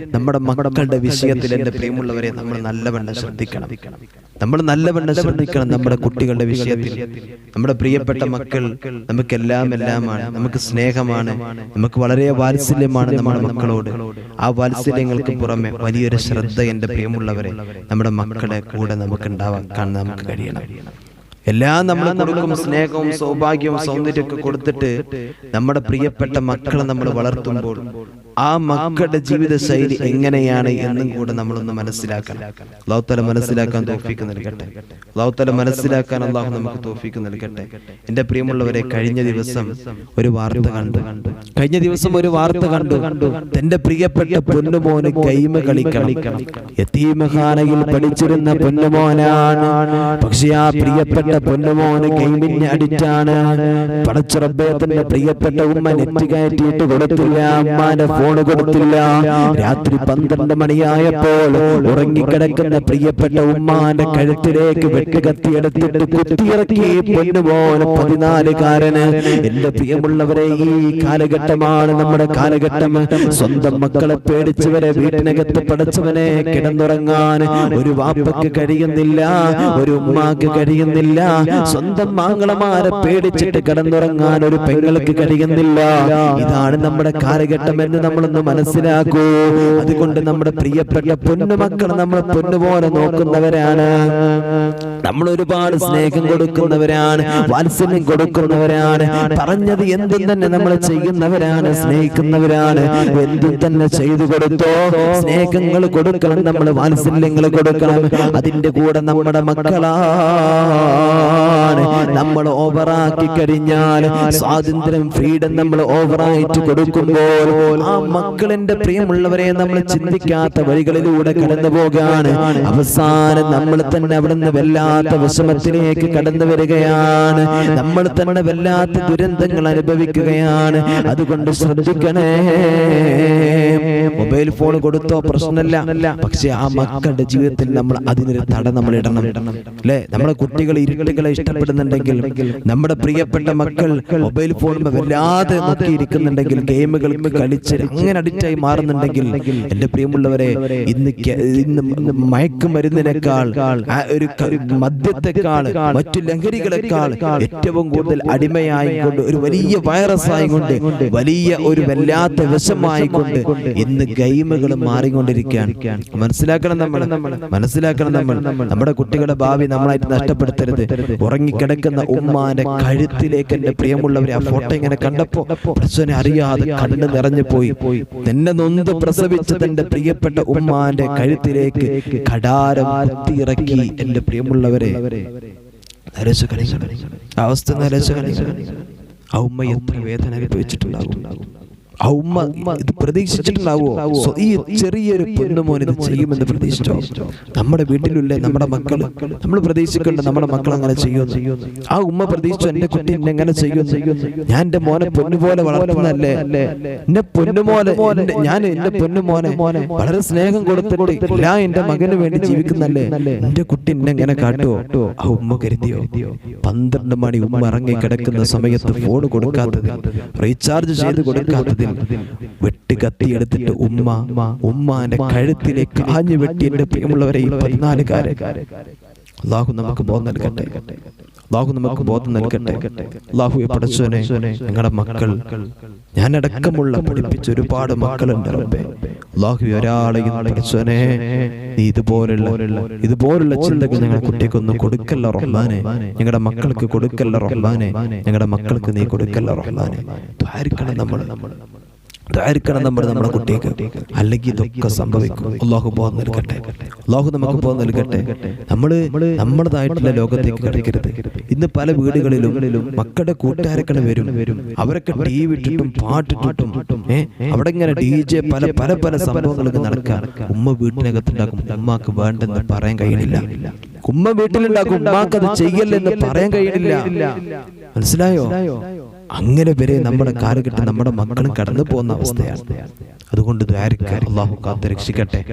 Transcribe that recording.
നമ്മുടെ മക്കളുടെ വിഷയത്തിൽ എന്റെ പ്രിയമുള്ളവരെ നമ്മൾ നല്ലവണ്ണം ശ്രദ്ധിക്കണം. നമ്മൾ നല്ലവണ്ണം ശ്രദ്ധിക്കണം നമ്മുടെ കുട്ടികളുടെ വിഷയത്തിൽ. നമ്മുടെ പ്രിയപ്പെട്ട മക്കൾ നമുക്കെല്ലാം എല്ലാമാണ്. നമുക്ക് സ്നേഹമാണ്. നമുക്ക് വളരെ വാത്സല്യമാണ് നമ്മുടെ മക്കളോട്. ആ വാത്സല്യങ്ങൾക്ക് പുറമെ വലിയൊരു ശ്രദ്ധ എന്റെ പ്രിയമുള്ളവരെ നമ്മുടെ മക്കളെ കൂടെ നമുക്ക് ഉണ്ടാവാൻ നമുക്ക് കഴിയണം. എല്ലാം നമ്മൾ കൊടുക്കും സ്നേഹവും സൗഭാഗ്യവും സൗന്ദര്യമൊക്കെ കൊടുത്തിട്ട് നമ്മുടെ പ്രിയപ്പെട്ട മക്കളെ നമ്മൾ വളർത്തുമ്പോൾ ആ മക്കളുടെ ജീവിത ശൈലി എങ്ങനെയാണ് എന്നും കൂടെ നമ്മളൊന്ന് മനസ്സിലാക്കണം. ലൗത്തല മനസ്സിലാക്കാൻ തോഫിക്ക് നൽകട്ടെ. ലൗത്തല മനസ്സിലാക്കാൻ അള്ളാഹു നമുക്ക് തോഫിക്ക് നൽകട്ടെ. എന്റെ പ്രിയമുള്ളവരെ കഴിഞ്ഞ ദിവസം ഒരു വാർത്ത കണ്ടു. കഴിഞ്ഞ ദിവസം ഒരു വാർത്ത കണ്ടു. കണ്ടു തന്റെ പ്രിയപ്പെട്ട പൊന്നുമോന് കൈമ കളിക്കണം. പഠിച്ചിരുന്ന പൊന്നുമോനാണ്. പക്ഷെ ആ പ്രിയപ്പെട്ട പൊന്നുമോന് കൈമിന് അടിറ്റാണ് പടച്ചുറബേ തന്റെ പ്രിയപ്പെട്ട ഉമ്മ നെറ്റ് കയറ്റിയിട്ട് കൊടുത്തില്ല. അമ്മാന്റെ ഫോണ് കൊടുത്തില്ല രാത്രി പന്ത്രണ്ട് മണിയായപ്പോൾ ഉറങ്ങിക്കിടക്കുന്ന പ്രിയപ്പെട്ട ഉമ്മാന്റെ കഴുത്തിലേക്ക് വെട്ടുകത്തിയെടുത്തിട്ട് കുത്തിയിറക്കി. പൊന്നുപോലെ പതിനാലുകാരന് എന്റെ പ്രിയമുള്ളവരെ ഈ കാലഘട്ടമാണ് നമ്മുടെ കാലഘട്ടം. സ്വന്തം മക്കളെ പേടിച്ചവരെ വീട്ടിനകത്ത് പടച്ചവനെ കിടന്നുറങ്ങാൻ ഒരു വാപ്പയ്ക്ക് കഴിയുന്നില്ല ഒരു ഉമ്മാക്ക് കഴിയുന്നില്ല. സ്വന്തം മാങ്ങളമാരെ പേടിച്ചിട്ട് കിടന്നുറങ്ങാൻ ഒരു പെങ്ങൾക്ക് കഴിയുന്നില്ല. ഇതാണ് നമ്മുടെ കാലഘട്ടം എന്ന് നമ്മളൊന്ന് മനസ്സിലാക്കൂ. അതുകൊണ്ട് നമ്മുടെ പ്രിയപ്പെട്ട പൊന്നുമക്കൾ നമ്മൾ പൊന്നുപോലെ നോക്കുന്നവരാണ്. നമ്മൾ ഒരുപാട് സ്നേഹം കൊടുക്കുന്നവരാണ് വാത്സല്യം കൊടുക്കുന്നവരാണ് പറഞ്ഞത് എന്തും തന്നെ നമ്മൾ ചെയ്യുന്നവരാണ് സ്നേഹിക്കുന്നവരാണ്. എന്തും തന്നെ ചെയ്തു കൊടുത്തോ സ്നേഹങ്ങൾ കൊടുക്കണം നമ്മൾ വാത്സല്യങ്ങൾ കൊടുക്കണം. അതിന്റെ കൂടെ നമ്മുടെ മക്കളാണ് നമ്മൾ ഓവറാക്കി കഴിഞ്ഞാൽ സ്വാതന്ത്ര്യം ഫ്രീഡം നമ്മൾ ഓവറായിട്ട് കൊടുക്കുമ്പോൾ ആ മക്കളിന്റെ പ്രിയമുള്ളവരെ നമ്മൾ ചിന്തിക്കാത്ത വഴികളിലൂടെ കടന്നു പോകാണ് അവസാനം നമ്മൾ തന്നെ അവിടുന്ന് വല്ലാത്ത വിഷമത്തിലേക്ക് കടന്നു വരികയാണ്. നമ്മൾ തന്നെ വല്ലാത്ത ദുരന്തങ്ങൾ അനുഭവിക്കുകയാണ്. അതുകൊണ്ട് ശ്രദ്ധിക്കണേ. മൊബൈൽ ഫോൺ കൊടുത്തോ പ്രശ്നമല്ല. പക്ഷെ ആ മക്കളുടെ ജീവിതത്തിൽ നമ്മൾ അതിനൊരു തട നമ്മൾ ഇടണം. അല്ലെ? നമ്മുടെ കുട്ടികൾ ഇരുട്ടുകളെ ഇഷ്ടപ്പെടുന്നുണ്ടെങ്കിൽ നമ്മുടെ പ്രിയപ്പെട്ട മക്കൾ മൊബൈൽ ഫോൺ വല്ലാതെ നോക്കിയിരിക്കുന്നുണ്ടെങ്കിൽ ഗെയിമുകൾ കളിച്ച് അങ്ങനെ അഡിക്റ്റായി മാറുന്നുണ്ടെങ്കിൽ എന്റെ പ്രിയമുള്ളവരെ ഇന്ന് ഇന്ന് മയക്കുമരുന്നിനേക്കാൾ ഒരു മദ്യത്തെക്കാൾ മറ്റു ലഹരികളെക്കാൾ ഏറ്റവും കൂടുതൽ അടിമയായി കൊണ്ട് ഒരു വലിയ വൈറസ് ആയിക്കൊണ്ട് വലിയ ഒരു വല്ലാത്ത വിഷമായിക്കൊണ്ട് ഇന്ന് ഗെയിമുകൾ മാറിക്കൊണ്ടിരിക്കുകയാണ്. മനസ്സിലാക്കണം നമ്മൾ. മനസ്സിലാക്കണം നമ്മൾ. നമ്മുടെ കുട്ടികളുടെ ഭാവി നമ്മളായിട്ട് നഷ്ടപ്പെടുത്തരുത്. ഉറങ്ങിക്കിടക്കുന്ന ഉമ്മാന്റെ കഴുത്തിലേക്ക് എന്റെ പ്രിയമുള്ളവരെ ആ ഫോട്ടോ ഇങ്ങനെ കണ്ടപ്പോ പ്രശ്നം അറിയാതെ കണ്ണ് നിറഞ്ഞു പോയി. നിന്നെ നൊന്ത് പ്രസവിച്ച തന്റെ പ്രിയപ്പെട്ട ഉമ്മാന്റെ കഴുത്തിലേക്ക് കടാരം കുത്തിയിറക്കി എന്റെ പ്രിയമുള്ളവരെ. ആ അവസ്ഥ ആ ഉമ്മ എത്ര വേദന അനുഭവിച്ചിട്ടുണ്ടാകും? ആ ഉമ്മ ഇത് പ്രതീക്ഷിച്ചിട്ടുണ്ടാവോ ഈ ചെറിയൊരു പൊന്നുമോൻ ഇത് ചെയ്യുമെന്ന് പ്രതീക്ഷിച്ചോ? നമ്മുടെ വീട്ടിലുള്ള നമ്മുടെ മക്കൾ നമ്മൾ പ്രതീക്ഷിക്കേണ്ട നമ്മുടെ മക്കൾ അങ്ങനെ ചെയ്യുമെന്ന്. ആ ഉമ്മ പ്രതീക്ഷിച്ചു എന്റെ കുട്ടി എന്നെ എങ്ങനെ ചെയ്യുമെന്ന്. ഞാൻ എന്റെ മോനെ പൊന്നുപോലെ വളർത്തുന്നല്ലേ എന്റെ പൊന്നുമോനെ ഞാൻ എന്റെ പൊന്നുമോനെ വളരെ സ്നേഹം കൊടുത്തിട്ട് ഞാൻ എന്റെ മകന് വേണ്ടി ജീവിക്കുന്നല്ലേ എന്റെ കുട്ടി എന്നെ എങ്ങനെ കാട്ടുവോ? ആ ഉമ്മ കരുതിയോ? പന്ത്രണ്ട് മണി ഉമ്മ ഇറങ്ങി കിടക്കുന്ന സമയത്ത് ഫോൺ കൊടുക്കാത്തത്. റീചാർജ് ചെയ്ത് കൊടുക്കാത്തതിൽ വെട്ട് ഉമ്മ ഉമ്മാന്റെ കഴുത്തിലേക്ക് ആഞ്ഞു വെട്ടി എന്റെ പ്രിയമുള്ളവരെ ഈ പതിനാലുകാരെ. അള്ളാഹു നമുക്ക് ബോധം നൽകട്ടെ. അള്ളാഹു നമുക്ക് ബോധം നൽകട്ടെ. അള്ളാഹു പഠിച്ചോനെ ഞങ്ങളുടെ മക്കൾ ഞാനടക്കമുള്ള പഠിപ്പിച്ച ഒരുപാട് മക്കളുണ്ട് റബ്ബേ. അള്ളാഹു ഒരാളെയും പഠിച്ചോനെ നീ ഇതുപോലുള്ള ഇതുപോലുള്ള ചിന്തകൾ ഞങ്ങളുടെ കുട്ടിക്കൊന്നും കൊടുക്കല്ല റഹ്മാനെ. ഞങ്ങളുടെ മക്കൾക്ക് കൊടുക്കല്ല റഹ്മാനെ. ഞങ്ങളുടെ മക്കൾക്ക് നീ കൊടുക്കല്ല റഹ്മാനെ. ദ്വാരിക്കണം നമ്മൾ. ദ്വാരിക്കണം നമ്മൾ നമ്മുടെ കുട്ടിക്ക്. അല്ലെങ്കിൽ ഇതൊക്കെ സംഭവിക്കും. അള്ളാഹു ബോധം നൽകട്ടെ അള്ളാഹു നമുക്ക് ബോധം നൽകട്ടെ നമ്മൾ നമ്മുടേതായിട്ടുള്ള ലോകത്തേക്ക് കിടക്കരുത്. ഇന്ന് പല വീടുകളിലും മക്കളുടെ കൂട്ടുകാരൊക്കെ വരും. അവരൊക്കെ ടി വി ഇട്ടിട്ടും പാട്ടിട്ടിട്ടും അവിടെ ഇങ്ങനെ ഡി ജെ പല പല പല സംഭവങ്ങളൊക്കെ നടക്കുക ഉമ്മ വീട്ടിനകത്തുണ്ടാക്കും ഉമ്മാക്ക് വേണ്ടെന്ന് പറയാൻ കഴിയുന്നില്ല ഉമ്മ വീട്ടിലുണ്ടാക്കും. ഉമ്മാക്ക് അത് ചെയ്യല്ലെന്ന് പറയാൻ കഴിയുന്നില്ല മനസ്സിലായോ? അങ്ങനെ വരെ നമ്മുടെ കാലഘട്ടം നമ്മുടെ മക്കളും കടന്നു പോകുന്ന അവസ്ഥയാണ്. അതുകൊണ്ട് ദ്വാരിക്കാൻ അള്ളാഹു കാത്ത് രക്ഷിക്കട്ടെ.